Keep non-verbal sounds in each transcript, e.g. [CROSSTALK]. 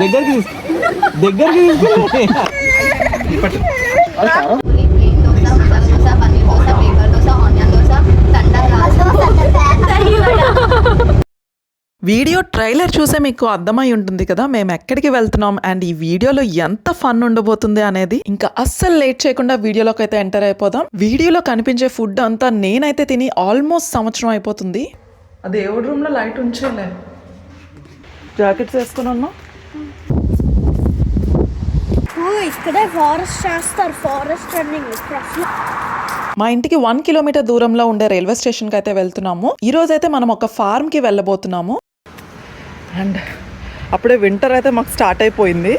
దగ్గరికి దగ్గరికి video trailer చూసే మీకు అర్థమై ఉంటుంది కదా మేము ఎక్కడికి వెళ్తున్నాం అండ్ ఈ వీడియోలో ఎంత ఫన్ ఉండబోతుంది అనేది ఇంకా అస్సలు లేట్ చేయకుండా వీడియోలోకి అయితే ఎంటర్ అయిపోదాం. వీడియోలో కనిపించే ఫుడ్ అంతా నేనైతే తిని ఆల్మోస్ట్ సంవత్సరం అయిపోతుంది. అది దేవుడి రూమ్లో లైట్ ఉంచేలే. జాకెట్స్ వేసుకుని ఉన్నాం ఇక్కడే ఫారెస్ట్ చేస్తారు. ఫారెస్ట్ రన్నింగ్ మా ఇంటికి వన్ కిలోమీటర్ దూరంలో ఉండే రైల్వే స్టేషన్కి అయితే వెళ్తున్నాము. ఈ రోజు అయితే మనం ఒక ఫార్మ్కి వెళ్ళబోతున్నాము. అండ్ అప్పుడే వింటర్ అయితే మాకు స్టార్ట్ అయిపోయింది.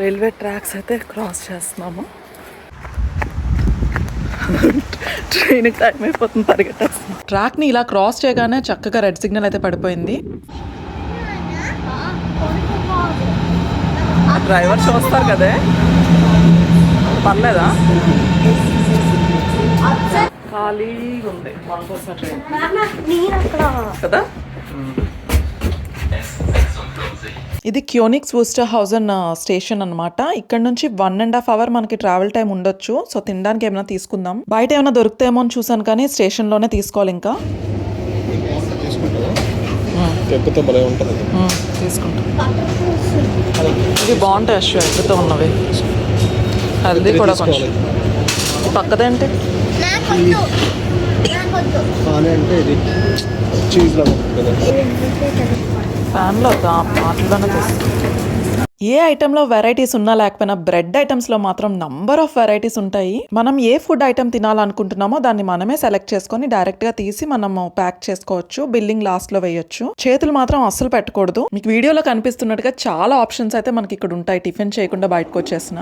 రైల్వే ట్రాక్స్ అయితే క్రాస్ చేస్తున్నాము. ట్రైన్కి టైం అయిపోతుంది పరిగెట్టేస్తున్నాం ట్రాక్ని ఇలా క్రాస్ చేయగానే చక్కగా రెడ్ సిగ్నల్ అయితే పడిపోయింది. డ్రైవర్ చూస్తారు కదే? పర్లేదా? ఖాళీగా ఉంది ట్రైన్ కదా? ఇది క్యోనిక్స్ వూస్టర్ హౌస్ అన్న స్టేషన్ అన్నమాట. ఇక్కడ నుంచి వన్ అండ్ హాఫ్ అవర్ మనకి ట్రావెల్ టైం ఉండొచ్చు. సో తినడానికి ఏమైనా తీసుకుందాం. బయట ఏమైనా దొరుకుతాయేమో అని చూసాను కానీ స్టేషన్లోనే తీసుకోవాలి ఇంకా. ఇవి బాగుంటాయి అశ్వ ఉన్నవి. హెల్దీ కూడా కొంచెం. పక్కదేంటి అంటే? ఇది. చీజ్ లాగా ఉంటుంది కదా ఫ్యాన్లో వద్దా ఏ ఐటెంలో వెరైటీస్ ఉన్నా లేకపోయినా బ్రెడ్ ఐటమ్స్లో మాత్రం నంబర్ ఆఫ్ వెరైటీస్ ఉంటాయి. మనం ఏ ఫుడ్ ఐటమ్ తినాలనుకుంటున్నామో దాన్ని మనమే సెలెక్ట్ చేసుకొని డైరెక్ట్గా తీసి మనము ప్యాక్ చేసుకోవచ్చు బిల్లింగ్ లాస్ట్లో వేయొచ్చు. చేతులు మాత్రం అస్సలు పెట్టకూడదు. మీకు వీడియోలో కనిపిస్తున్నట్టుగా చాలా ఆప్షన్స్ అయితే మనకి ఇక్కడ ఉంటాయి. టిఫిన్ చేయకుండా బయటకు వచ్చేసిన.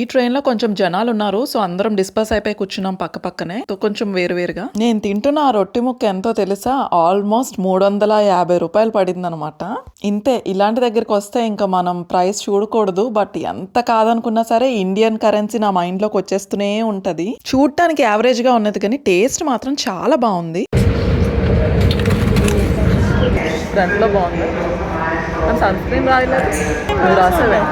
ఈ ట్రైన్లో కొంచెం జనాలు ఉన్నారు సో అందరం డిస్పర్స్ అయిపోయి కూర్చున్నాం పక్క పక్కనే. కొంచెం వేరు వేరుగా. నేను తింటున్న ఆ రొట్టె ముక్క ఎంతో తెలుసా? ఆల్మోస్ట్ మూడు వందల యాభై రూపాయలు పడింది అనమాట ఇంతే ఇలాంటి దగ్గరికి వస్తే ఇంకా మనం ప్రైస్ చూడకూడదు బట్ ఎంత కాదనుకున్నా సరే ఇండియన్ కరెన్సీ నా మైండ్లోకి వచ్చేస్తూనే ఉంటది. చూడటానికి యావరేజ్గా ఉన్నది కానీ టేస్ట్ మాత్రం చాలా బాగుంది. బాగుంది. సన్ స్క్రీన్ రాయలేదు? నువ్వు రాసేవే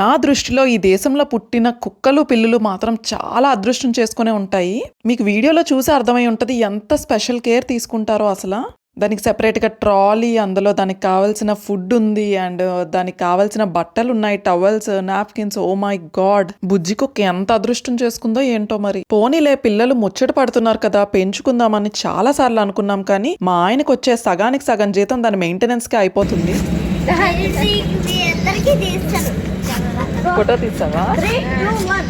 నా దృష్టిలో ఈ దేశంలో పుట్టిన కుక్కలు పిల్లులు మాత్రం చాలా అదృష్టం చేసుకునే ఉంటాయి. మీకు వీడియోలో చూసి అర్థమై ఉంటుంది ఎంత స్పెషల్ కేర్ తీసుకుంటారో అసలు. దానికి సెపరేట్గా ట్రాలీ అందులో దానికి కావాల్సిన ఫుడ్ ఉంది అండ్ దానికి కావాల్సిన బట్టలు ఉన్నాయి towels napkins oh my God బుజ్జి కుక్క ఎంత అదృష్టం చేసుకుందో ఏంటో మరి. పోనీలే పిల్లలు ముచ్చట పడుతున్నారు కదా పెంచుకుందామని చాలా సార్లు అనుకున్నాం కానీ మా ఆయనకు వచ్చే సగానికి సగం జీతం దాని మెయింటెనెన్స్కి అయిపోతుంది. ఫోటో వన్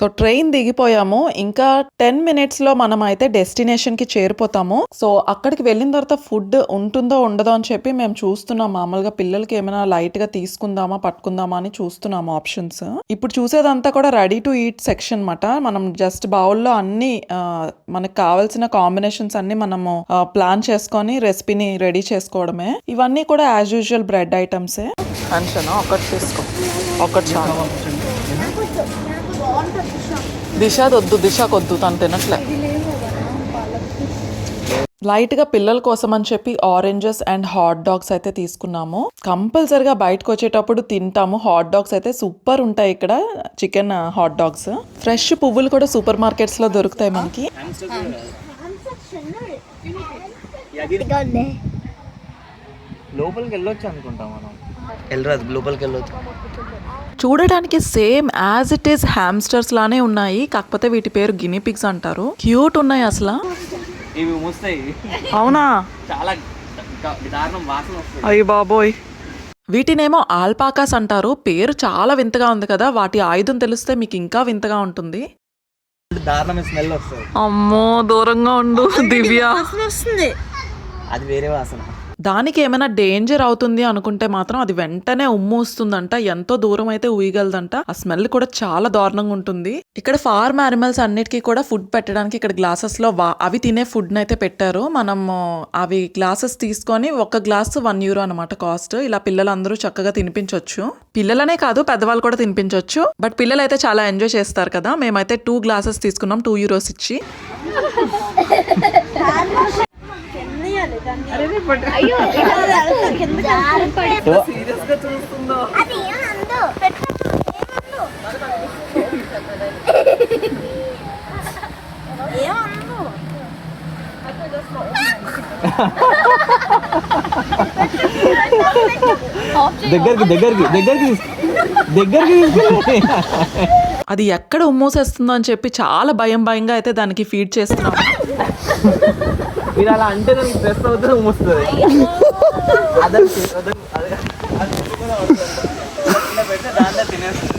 సో ట్రైన్ దిగిపోయాము. ఇంకా టెన్ మినిట్స్లో మనం అయితే డెస్టినేషన్కి చేరిపోతాము. సో అక్కడికి వెళ్ళిన తర్వాత ఫుడ్ ఉంటుందో ఉండదో అని చెప్పి మేము చూస్తున్నాం. మామూలుగా పిల్లలకి ఏమైనా లైట్గా తీసుకుందామా పట్టుకుందామా అని చూస్తున్నాము ఆప్షన్స్. ఇప్పుడు చూసేదంతా కూడా రెడీ టు ఈట్ సెక్షన్ అన్నమాట. మనం జస్ట్ బౌల్లో అన్ని మనకు కావాల్సిన కాంబినేషన్స్ అన్ని మనము ప్లాన్ చేసుకొని రెసిపీని రెడీ చేసుకోవడమే. ఇవన్నీ కూడా యాజ్ యూజువల్ బ్రెడ్ ఐటమ్సే. అంచనా ఒకటి తీసుకో. ఒకటి చాలా నాకొద్దు నాకు బాగుంటుంది షాప్ దిశ వద్దు దిశకు వద్దు తను తినట్లే లైట్గా పిల్లల కోసం అని చెప్పి ఆరెంజెస్ అండ్ హాట్ డాగ్స్ అయితే తీసుకున్నాము. కంపల్సరిగా బయటకు వచ్చేటప్పుడు తింటాము. హాట్ డాగ్స్ అయితే సూపర్ ఉంటాయి ఇక్కడ చికెన్ హాట్ డాగ్స్. ఫ్రెష్ పువ్వులు కూడా సూపర్ మార్కెట్స్లో దొరుకుతాయి మనకి. లోపలికి వెళ్ళొచ్చు అనుకుంటాం మనం? వెళ్ళరాదు లోపలికి వెళ్ళొచ్చు. చూడడానికి same as it is hamsters లానే ఉన్నాయి కాకపోతే వీటి పేరు గినీ పిగ్స్ అంటారు. క్యూట్ ఉన్నాయి అసలు. ఇవి అవునా? చాలా దారుణం వాసన వస్తుంది. అయ్యి బాబోయ్. వీటినేమో ఆల్పాకాస్ అంటారు. పేరు చాలా వింతగా ఉంది కదా. వాటి ఆయుధం తెలిస్తే మీకు ఇంకా వింతగా ఉంటుంది. దారుణమైన స్మెల్ వస్తుంది. అమ్మో దూరంగా ఉండు దివ్య. అది వేరే వాసన. దానికి ఏమైనా డేంజర్ అవుతుంది అనుకుంటే మాత్రం అది వెంటనే ఉమ్ము వస్తుందంట ఎంతో దూరం అయితే ఊయగలదంట. ఆ స్మెల్ కూడా చాలా దారుణంగా ఉంటుంది. ఇక్కడ ఫార్మ్ యానిమల్స్ అన్నిటికీ కూడా ఫుడ్ పెట్టడానికి ఇక్కడ గ్లాసెస్లో వా- అవి తినే ఫుడ్ అయితే పెట్టారు. మనం అవి గ్లాసెస్ తీసుకొని ఒక గ్లాస్ వన్ యూరో అనమాట కాస్ట్ ఇలా పిల్లలందరూ చక్కగా తినిపించవచ్చు పిల్లలనే కాదు పెద్దవాళ్ళు కూడా తినిపించవచ్చు బట్ పిల్లలు అయితే చాలా ఎంజాయ్ చేస్తారు కదా. మేమైతే టూ గ్లాసెస్ తీసుకున్నాం టూ యూరోస్ ఇచ్చి. [LAUGHS] [LAUGHS] దగ్గరికి దగ్గరికి దగ్గరికి దగ్గరికి తీసుకెళ్ళి. అది ఎక్కడ ఉమ్మోసేస్తుందో అని చెప్పి చాలా భయం భయంగా అయితే దానికి ఫీడ్ చేస్తున్నాం. [LAUGHS] మీరు అలా అంటే నాకు స్ట్రెస్ అవుతుంది వస్తుంది. అదే దాంట్లో తినేస్తుంది.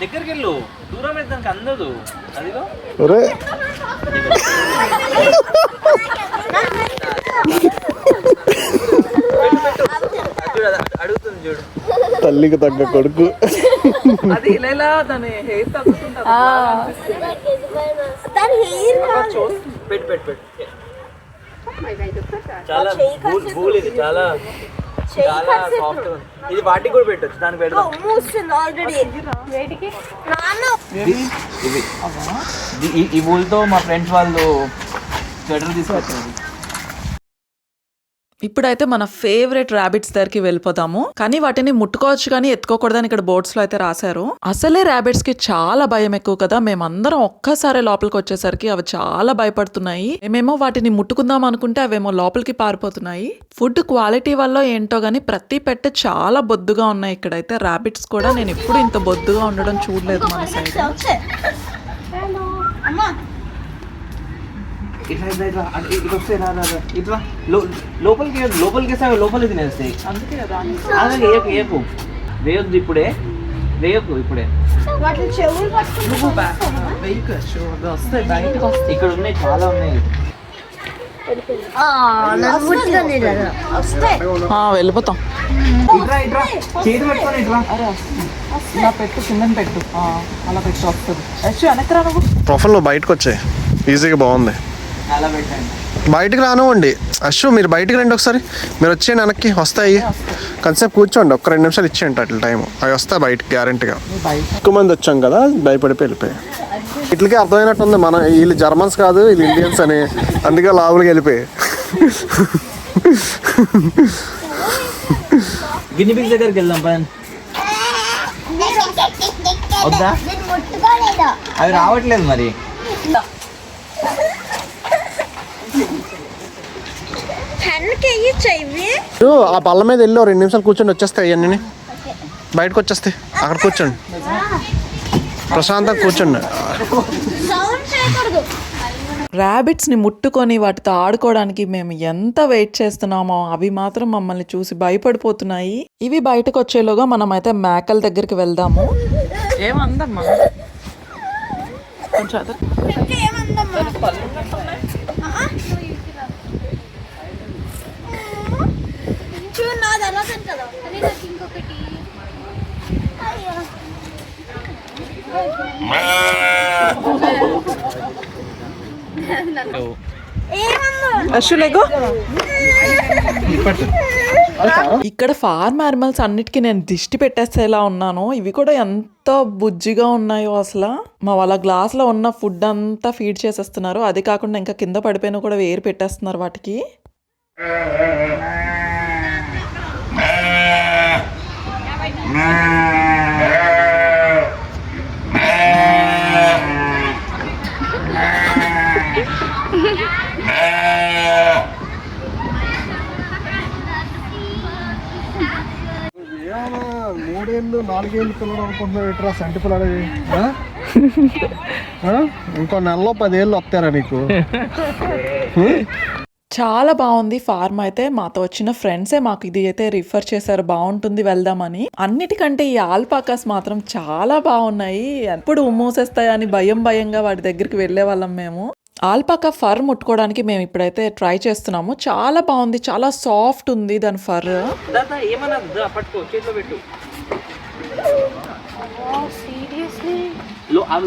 దగ్గరికి వెళ్ళు. దూరం అయితే దానికి అందదు. అదిగో. అడుగుతుంది చూడు. తల్లికి తగ్గ కొడుకు. అది ఇలా ఇలా దాని హెయిర్ తగ్గుతుంటుంది. దాని పెట్టు పెట్టు పెట్టు. చాలా బూల్ ఇది చాలా చాలా సాఫ్ట్ ఇది వాటికి కూడా పెట్టొచ్చు దానికి పెడదాం. ఆల్రెడీ వేడికి నాన్న. ఇవి ఈ- ఈ బూల్తో మా ఫ్రెండ్స్ వాళ్ళు స్వెటర్ తీసుకొచ్చారు. ఇప్పుడైతే మన ఫేవరెట్ ర్యాబిట్స్ దగ్గరికి వెళ్ళిపోతాము. కానీ వాటిని ముట్టుకోవచ్చు కానీ ఎత్తుకోకూడదని ఇక్కడ బోర్డ్స్లో అయితే రాశారు. అసలే ర్యాబిట్స్కి చాలా భయం ఎక్కువ కదా. మేమందరం ఒక్కసారి లోపలికి వచ్చేసరికి అవి చాలా భయపడుతున్నాయి. మేమేమో వాటిని ముట్టుకుందాం అనుకుంటే అవేమో లోపలికి పారిపోతున్నాయి. ఫుడ్ క్వాలిటీ వల్ల ఏంటో గానీ ప్రతి పెట్టె చాలా బొద్దుగా ఉన్నాయి ఇక్కడైతే. ర్యాబిట్స్ కూడా నేను ఎప్పుడు ఇంత బొద్దుగా ఉండడం చూడలేదు మన సైడ్ ఇట్లా ఇట్లా ఇట్లా అటు ఇటు వస్తే రా రా. ఇట్లా లో- లోపలికి. లోపలికి వేస్తే అవి లోపలికి తినేస్తాయి అందుకే అలాగే వేయొద్దు ఇప్పుడే. వేయకు ఇప్పుడే. వస్తాయి బయటకు వస్తాయి. ఇక్కడ ఉన్నాయి చాలా ఉన్నాయి. వెళ్ళిపోతాం. ఇట్రా ఇట్రా. చేతి పట్టుకొని ఇట్రా. ఇలా పెట్టు కింద పెట్టు. ఆ, అలా పెట్టి వస్తుంది. యశ్ వెనక్కి నువ్వు. ప్రొఫైల్ నువ్వు బయటకు వచ్చాయి. ఈజీగా బాగుంది. బయటికి రానివ్వండి. అశ్వ మీరు బయటికి రండి ఒకసారి. మీరు వచ్చేయండి వెనక్కి. వస్తాయి. కొంతసేపు కూర్చోండి. ఒక్క రెండు నిమిషాలు ఇచ్చేయండి అట్లా టైం అవి వస్తాయి బయటికి గ్యారంటీగా ఎక్కువ మంది వచ్చాం కదా భయపడిపోయి వెళ్ళిపోయి. వీటికి అర్థమైనట్టుంది. మన వీళ్ళు జర్మన్స్ కాదు వీళ్ళు ఇండియన్స్ అని. అందుకే లావులకి వెళ్ళిపోయి. గిన్ని పిగ్ దగ్గరికి వెళ్దాం వద్దా? అవి రావట్లేదు మరి పెన్కి వేయచ్చు ఇవి మీరు ఆ బల్ల మీద వెళ్ళి రెండు నిమిషాలు కూర్చొని వచ్చేస్తాయి అవన్నీ బయటకు వచ్చేస్తాయి. అక్కడ కూర్చోండి. ప్రశాంతంగా కూర్చోండి. సౌండ్ చేయకూడదు. ర్యాబిట్స్ని ముట్టుకొని వాటితో ఆడుకోవడానికి మేము ఎంత వెయిట్ చేస్తున్నామో అవి మాత్రం మమ్మల్ని చూసి భయపడిపోతున్నాయి. ఇవి బయటకు వచ్చేలోగా మనం అయితే మేకల దగ్గరికి వెళ్దాము. ఏమందమ్మా? కొంచెం అదే. చూడు నాది నాకు ఇంకొకటి. ఇక్కడ ఫార్మ్ యానిమల్స్ అన్నిటికీ నేను దిష్టి పెట్టేసేలా ఉన్నాను. ఇవి కూడా ఎంత బుజ్జిగా ఉన్నాయో అసలు. మా వాళ్ళ గ్లాస్లో ఉన్న ఫుడ్ అంతా ఫీడ్ చేసేస్తున్నారు. అది కాకుండా ఇంకా కింద పడిపోయినా కూడా వేరు పెట్టేస్తున్నారు వాటికి. మూడేళ్ళు నాలుగేళ్ళు పిల్లలు అనుకుంటున్నావు ఇట్రా సంటి పిల్లలు [LAUGHS] ఇంకో నెలలో పదేళ్ళు వస్తారా నీకు? [LAUGHS] చాలా బాగుంది ఫార్మ్ అయితే. మాతో వచ్చిన ఫ్రెండ్సే మాకు ఇది అయితే రిఫర్ చేశారు. బాగుంటుంది వెళ్దామని. అన్నిటికంటే ఈ ఆల్పాకాస్ మాత్రం చాలా బాగున్నాయి. ఎప్పుడు మూసేస్తాయని భయం భయంగా వాటి దగ్గరికి వెళ్ళే వాళ్ళం మేము. ఆల్పాకా ఫర్ ముట్టుకోవడానికి మేము ఇప్పుడైతే ట్రై చేస్తున్నాము. చాలా బాగుంది. చాలా సాఫ్ట్ ఉంది దాని ఫర్.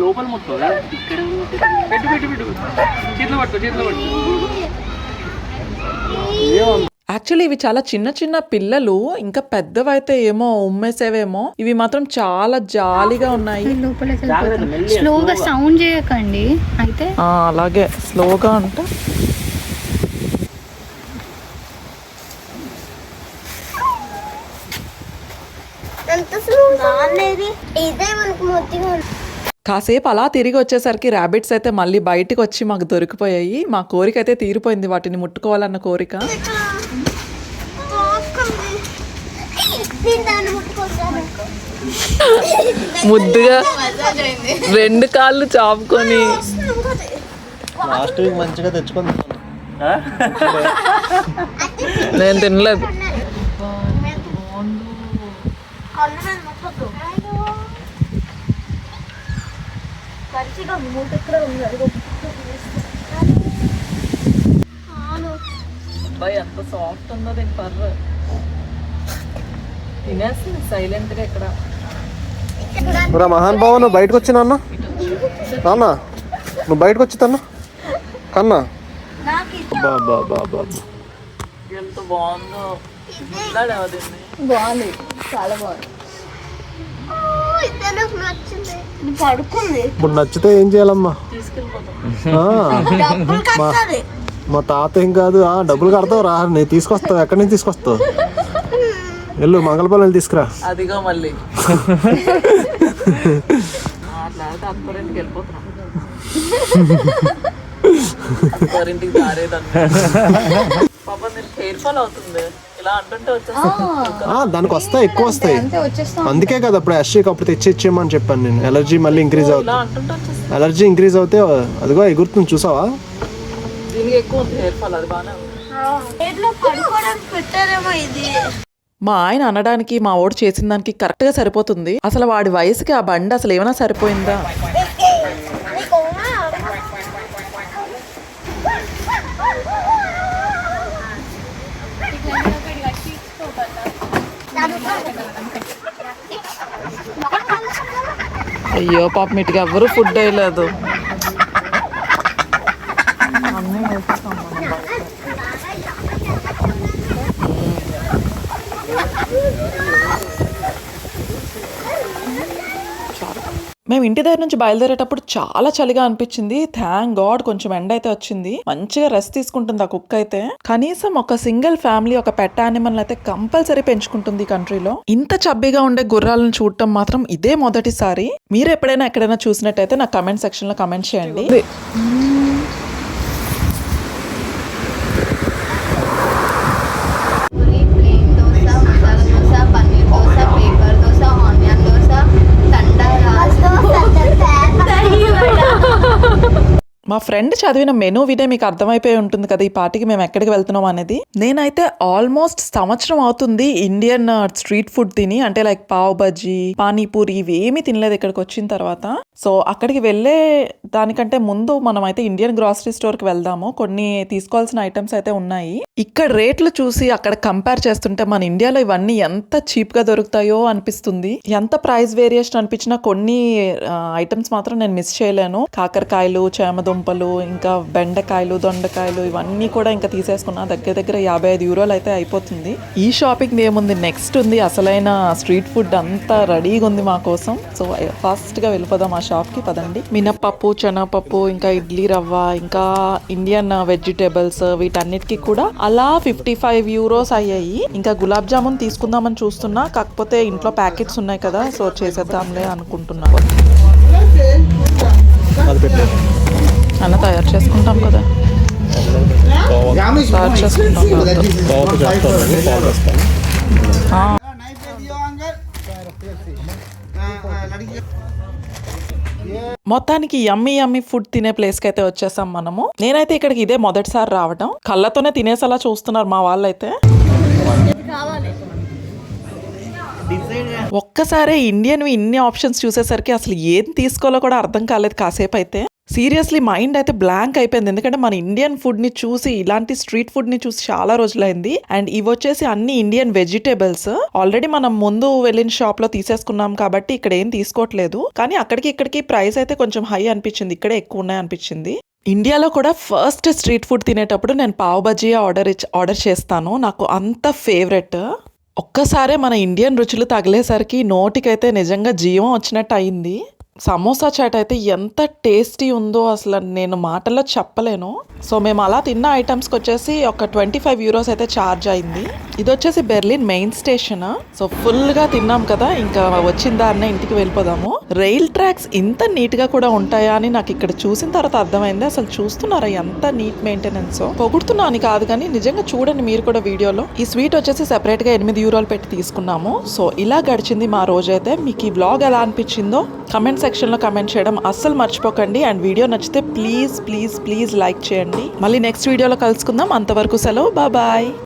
లోపల ముట్టుకో. దా. పెట్టు పెట్టు పెట్టు. చేతిలో పట్టుకో చేతిలో పట్టుకో. యాక్చువల్లీ ఇవి చాలా చిన్న చిన్న పిల్లలు ఇంకా పెద్దవైతే ఏమో ఉమ్మేసేవేమో ఇవి మాత్రం చాలా జాలీగా ఉన్నాయి. స్లోగా. సౌండ్ చేయకండి. అయితే ఆ, అలాగే స్లోగా అంటే. ఇదే మనకు మొత్తం కాసేపు అలా తిరిగి వచ్చేసరికి ర్యాబిట్స్ అయితే మళ్ళీ బయటికి వచ్చి మాకు దొరికిపోయాయి. మా కోరిక అయితే తీరిపోయింది. వాటిని ముట్టుకోవాలన్న కోరిక. ముద్దుగా రెండు కాళ్ళు చాపుకొని. లాస్ట్ వీక్ మంచిగా తెచ్చుకుంది? నేను తినలేదు కన్ను ముట్టద్దు మంచిగా మూట ఎక్కడ ఉంది? అదిగో ఎంత సాఫ్ట్ ఉందో దీని పర్ర తినేస్తుంది సైలెంట్గా ఇక్కడ. రా మహాన్ బావ నువ్వు బయటకు వచ్చి నాన్న. నాన్న నువ్వు బయటకు వచ్చి తన్నా. కన్నా. బాబా బాబా ఎంత బాగుందో. బాగుంది. చాలా బాగుంది. ఇప్పుడు నచ్చితే ఏం చేయాలమ్మా? మా తాత ఏం కాదు ఆ డబ్బులు కడతావు రా నేను తీసుకొస్తావు ఎక్కడి నుంచి తీసుకొస్తావు? వెళ్ళు మంగళపాలెం తీసుకురా. అదిగో మళ్ళీ. పాప హెయిర్ ఫాల్ అవుతుంది. దానికి వస్తాయి ఎక్కువ వస్తాయి. అందుకే కదా అప్పుడు యాషిక్ అప్పుడు తెచ్చి ఇచ్చేయమని చెప్పాను నేను. ఎలర్జీ మళ్ళీ ఇంక్రీజ్ అవుతుంది. ఎలర్జీ ఇంక్రీజ్ అవుతే అదిగో ఎగురుతుంది చూసావా? మా ఆయన అనడానికి మా ఓడు చేసిన దానికి కరెక్ట్గా సరిపోతుంది. అసలు వాడి వయసుకి ఆ బండి అసలు ఏమైనా సరిపోయిందా నీకు అయ్యో పాప మీటికి ఎవ్వరు ఫుడ్ వేయలేదు మేము ఇంటి దగ్గర నుంచి బయలుదేరేటప్పుడు చాలా చలిగా అనిపించింది. థ్యాంక్ గాడ్ కొంచెం ఎండ అయితే వచ్చింది. మంచిగా రెస్ట్ తీసుకుంటుంది ఆ కుక్క అయితే. కనీసం ఒక సింగిల్ ఫ్యామిలీ ఒక పెట్ యానిమల్ అయితే కంపల్సరీ పెంచుకుంటుంది కంట్రీలో ఇంత చబ్బిగా ఉండే గుర్రాలను చూడటం మాత్రం ఇదే మొదటిసారి. మీరు ఎప్పుడైనా ఎక్కడైనా చూసినట్టయితే నా కమెంట్ సెక్షన్లో కమెంట్ చేయండి. మా ఫ్రెండ్ చదివిన మెనూ వినే మీకు అర్థమైపోయి ఉంటుంది కదా ఈ పార్టీకి మేము ఎక్కడికి వెళ్తున్నాం అనేది. నేనైతే ఆల్మోస్ట్ సంవత్సరం అవుతుంది ఇండియన్ స్ట్రీట్ ఫుడ్ తిని. అంటే లైక్ పావ్ బజ్జీ పానీపూరి ఇవి ఏమీ తినలేదు ఇక్కడికి వచ్చిన తర్వాత. సో అక్కడికి వెళ్ళే దానికంటే ముందు మనం అయితే ఇండియన్ గ్రాసరీ స్టోర్కి వెళ్దాము. కొన్ని తీసుకోవాల్సిన ఐటమ్స్ అయితే ఉన్నాయి. ఇక్కడ రేట్లు చూసి అక్కడ కంపేర్ చేస్తుంటే మన ఇండియాలో ఇవన్నీ ఎంత చీప్గా దొరుకుతాయో అనిపిస్తుంది. ఎంత ప్రైస్ వేరియేషన్ అనిపించినా కొన్ని ఐటమ్స్ మాత్రం నేను మిస్ చేయలేను. కాకరకాయలు చేమదుంపలు ఇంకా బెండకాయలు దొండకాయలు ఇవన్నీ కూడా ఇంకా తీసేసుకున్నా. దగ్గర దగ్గర యాభై ఐదు యూరోలు అయితే అయిపోతుంది. ఈ షాపింగ్ ఏముంది నెక్స్ట్ ఉంది. అసలైన స్ట్రీట్ ఫుడ్ అంతా రెడీగా ఉంది మా కోసం. సో ఫాస్ట్గా వెళ్ళిపోదాం ఆ షాప్కి పదండి. మినప్పప్పు శనగపప్పు ఇంకా ఇడ్లీ రవ్వ ఇంకా ఇండియన్ వెజిటేబుల్స్ వీటన్నిటికీ కూడా అలా ఫిఫ్టీ ఫైవ్ యూరోస్ అయ్యాయి. ఇంకా గులాబ్ జామున్ తీసుకుందామని చూస్తున్నా కాకపోతే ఇంట్లో ప్యాకెట్స్ ఉన్నాయి కదా సో చేసేద్దాంలే అనుకుంటున్నా. అది పెట్టే అన్న తయారు చేసుకుంటాం కదా. తయారు చేసుకుంటాం మొత్తానికి యమ్మీ యమ్మీ ఫుడ్ తినే ప్లేస్కి అయితే వచ్చేసాం మనము. నేనైతే ఇక్కడికి ఇదే మొదటిసారి రావడం కళ్ళతోనే తినేసేలా చూస్తున్నారు మా వాళ్ళైతే. ఒక్కసారే ఇండియన్ ఇన్ని ఆప్షన్స్ చూసేసరికి అసలు ఏం తీసుకోవాలో కూడా అర్థం కాలేదు కాసేపు అయితే. సీరియస్లీ మైండ్ అయితే బ్లాంక్ అయిపోయింది. ఎందుకంటే మన ఇండియన్ ఫుడ్ని చూసి ఇలాంటి స్ట్రీట్ ఫుడ్ని చూసి చాలా రోజులైంది. అండ్ ఇవి వచ్చేసి అన్ని ఇండియన్ వెజిటేబుల్స్. ఆల్రెడీ మనం ముందు వెళ్ళిన షాప్లో తీసేసుకున్నాం కాబట్టి ఇక్కడ ఏం తీసుకోవట్లేదు. కానీ అక్కడికి ఇక్కడికి ప్రైస్ అయితే కొంచెం హై అనిపించింది. ఇక్కడే ఎక్కువ ఉన్నాయి అనిపించింది. ఇండియాలో కూడా ఫస్ట్ స్ట్రీట్ ఫుడ్ తినేటప్పుడు నేను పావు బజ్జీ ఆర్డర్ ఆర్డర్ చేస్తాను. నాకు అంత ఫేవరెట్. ఒక్కసారే మన ఇండియన్ రుచులు తగిలేసరికి నోటికైతే నిజంగా జీవం వచ్చినట్టు అయింది. సమోసా చాట్ అయితే ఎంత టేస్టీ ఉందో అసలు నేను మాటల్లో చెప్పలేను. సో మేము అలా తిన్న ఐటమ్స్కి వచ్చేసి ఒక ట్వంటీ ఫైవ్ యూరోస్ అయితే ఛార్జ్ అయింది. ఇది వచ్చేసి బెర్లిన్ మెయిన్ స్టేషన్ సో ఫుల్గా తిన్నాం కదా ఇంకా వచ్చిన దాన్నే ఇంటికి వెళ్ళిపోదాము. రైల్ ట్రాక్స్ ఇంత నీట్గా కూడా ఉంటాయా అని నాకు ఇక్కడ చూసిన తర్వాత అర్థమైంది. అసలు చూస్తున్నారా ఎంత నీట్ మెయింటెనెన్స్ పొగుడుతున్నాను అని కాదు కానీ నిజంగా చూడండి మీరు కూడా వీడియోలో. ఈ స్వీట్ వచ్చేసి సెపరేట్గా ఎనిమిది యూరోలు పెట్టి తీసుకున్నాము. సో ఇలా గడిచింది మా రోజైతే. మీకు ఈ బ్లాగ్ ఎలా అనిపించిందో కమెంట్స్ సెక్షన్లో కమెంట్ చేయడం అస్సలు మర్చిపోకండి. అండ్ వీడియో నచ్చితే ప్లీజ్ ప్లీజ్ ప్లీజ్ లైక్ చేయండి. మళ్ళీ నెక్స్ట్ వీడియోలో కలుసుకుందాం. అంతవరకు సెలవు. బాయ్